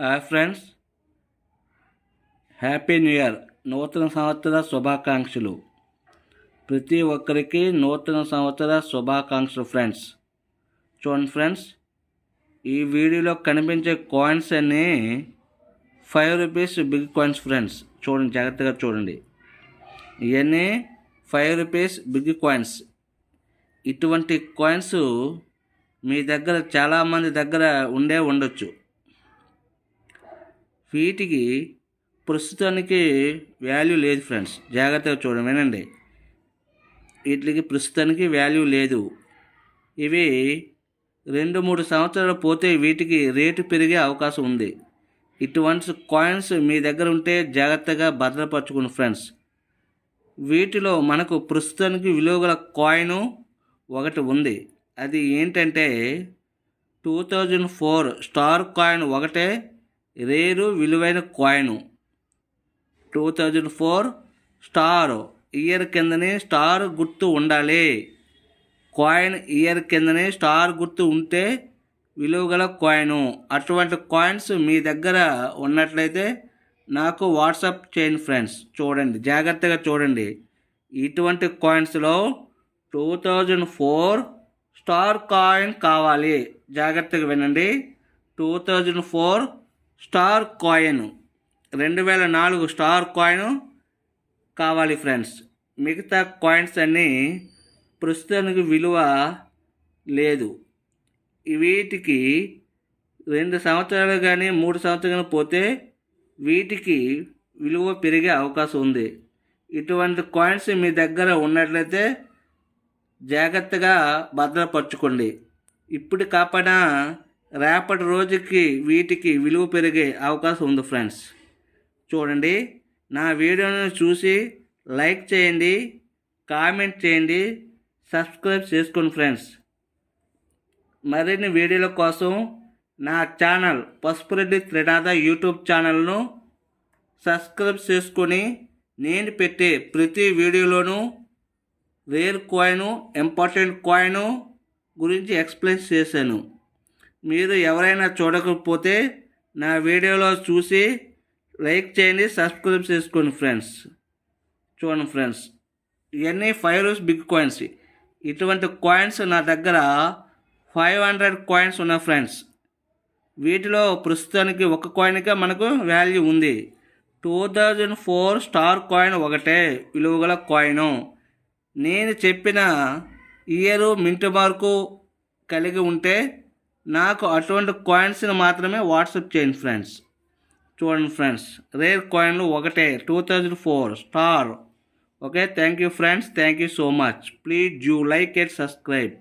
Hi friends. Happy new year. నూతన సంవత్సర శుభాకాంక్షలు. ప్రతి ఒక్కరికి నూతన సంవత్సర శుభాకాంక్షలు ఫ్రెండ్స్. చూడండి ఫ్రెండ్స్ ఈ వీడియోలో కనిపించే కాయిన్స్ అన్నీ five rupees big coins friends. చూడండి జాగ్రత్తగా చూడండి. ఇవన్నీ ఫైవ్ రూపీస్ బిగ్ కాయిన్స్. ఇటువంటి కాయిన్స్ మీ దగ్గర చాలామంది దగ్గర ఉండే ఉండొచ్చు. వీటికి ప్రస్తుతానికి వాల్యూ లేదు ఫ్రెండ్స్ జాగ్రత్తగా చూడండి వినండి. వీటికి ప్రస్తుతానికి వాల్యూ లేదు. ఇవి రెండు మూడు సంవత్సరాలు పోతే వీటికి రేటు పెరిగే అవకాశం ఉంది. ఇటువంటి కాయిన్స్ మీ దగ్గర ఉంటే జాగ్రత్తగా భద్రపరచుకుని ఫ్రెండ్స్ వీటిలో మనకు ప్రస్తుతానికి విలువ గల కాయిన్ ఒకటి ఉంది. అది ఏంటంటే two thousand four star coin ఒకటే రేరు విలువైన coin. Two thousand four star. Year కిందనే స్టార్ గుర్తు ఉండాలి. కాయిన్ ఇయర్ కిందనే స్టార్ గుర్తు ఉంటే విలువగల కాయిన్. అటువంటి కాయిన్స్ మీ దగ్గర ఉన్నట్లయితే నాకు వాట్సాప్ చేయండి ఫ్రెండ్స్. చూడండి జాగ్రత్తగా చూడండి. ఇటువంటి కాయిన్స్లో two thousand four star coin కావాలి. జాగ్రత్తగా వినండి. Two thousand four star coin. రెండు వేల నాలుగు స్టార్ కాయిన్ కావాలి ఫ్రెండ్స్. మిగతా కాయిన్స్ అన్నీ ప్రస్తుతానికి విలువ లేదు. వీటికి రెండు సంవత్సరాలు కానీ మూడు సంవత్సరాలు పోతే వీటికి విలువ పెరిగే అవకాశం ఉంది. ఇటువంటి కాయిన్స్ మీ దగ్గర ఉన్నట్లయితే జాగ్రత్తగా భద్రపరచుకోండి. ఇప్పుడు కాపాడా రేపటి రోజుకి వీటికి విలువ పెరిగే అవకాశం ఉంది ఫ్రెండ్స్. చూడండి నా వీడియోను చూసి లైక్ చేయండి కామెంట్ చేయండి సబ్స్క్రైబ్ చేసుకోండి ఫ్రెండ్స్. మరిన్ని వీడియోల కోసం నా ఛానల్ పసుపురెడ్డి త్రినాథ యూట్యూబ్ ఛానల్ను సబ్స్క్రైబ్ చేసుకొని నేను పెట్టే ప్రతి వీడియోలోనూ రేర్ కాయిన్ ఇంపార్టెంట్ కాయిను గురించి ఎక్స్ప్లెయిన్ చేశాను. మీరు ఎవరైనా చూడకపోతే నా వీడియోలో చూసి లైక్ చేయండి సబ్స్క్రైబ్ చేసుకోండి ఫ్రెండ్స్. చూడండి ఫ్రెండ్స్ ఇవన్నీ ఫైవ్ రూస్ బిగ్ కాయిన్స్. ఇటువంటి కాయిన్స్ నా దగ్గర ఫైవ్ హండ్రెడ్ కాయిన్స్ ఉన్నాయి ఫ్రెండ్స్. వీటిలో ప్రస్తుతానికి ఒక కాయిన్కే మనకు వాల్యూ ఉంది. Two thousand four star coin ఒకటే విలువగల కాయిన్. నేను చెప్పిన ఇయరు మింట్ మార్కు కలిగి ఉంటే నాకు అటువంటి కాయిన్స్ని మాత్రమే వాట్సాప్ చేయండి ఫ్రెండ్స్. చూడండి ఫ్రెండ్స్. రేర్ కాయిన్లు ఒకటే. Two thousand four star okay thank you friends thank you so much please you like at subscribe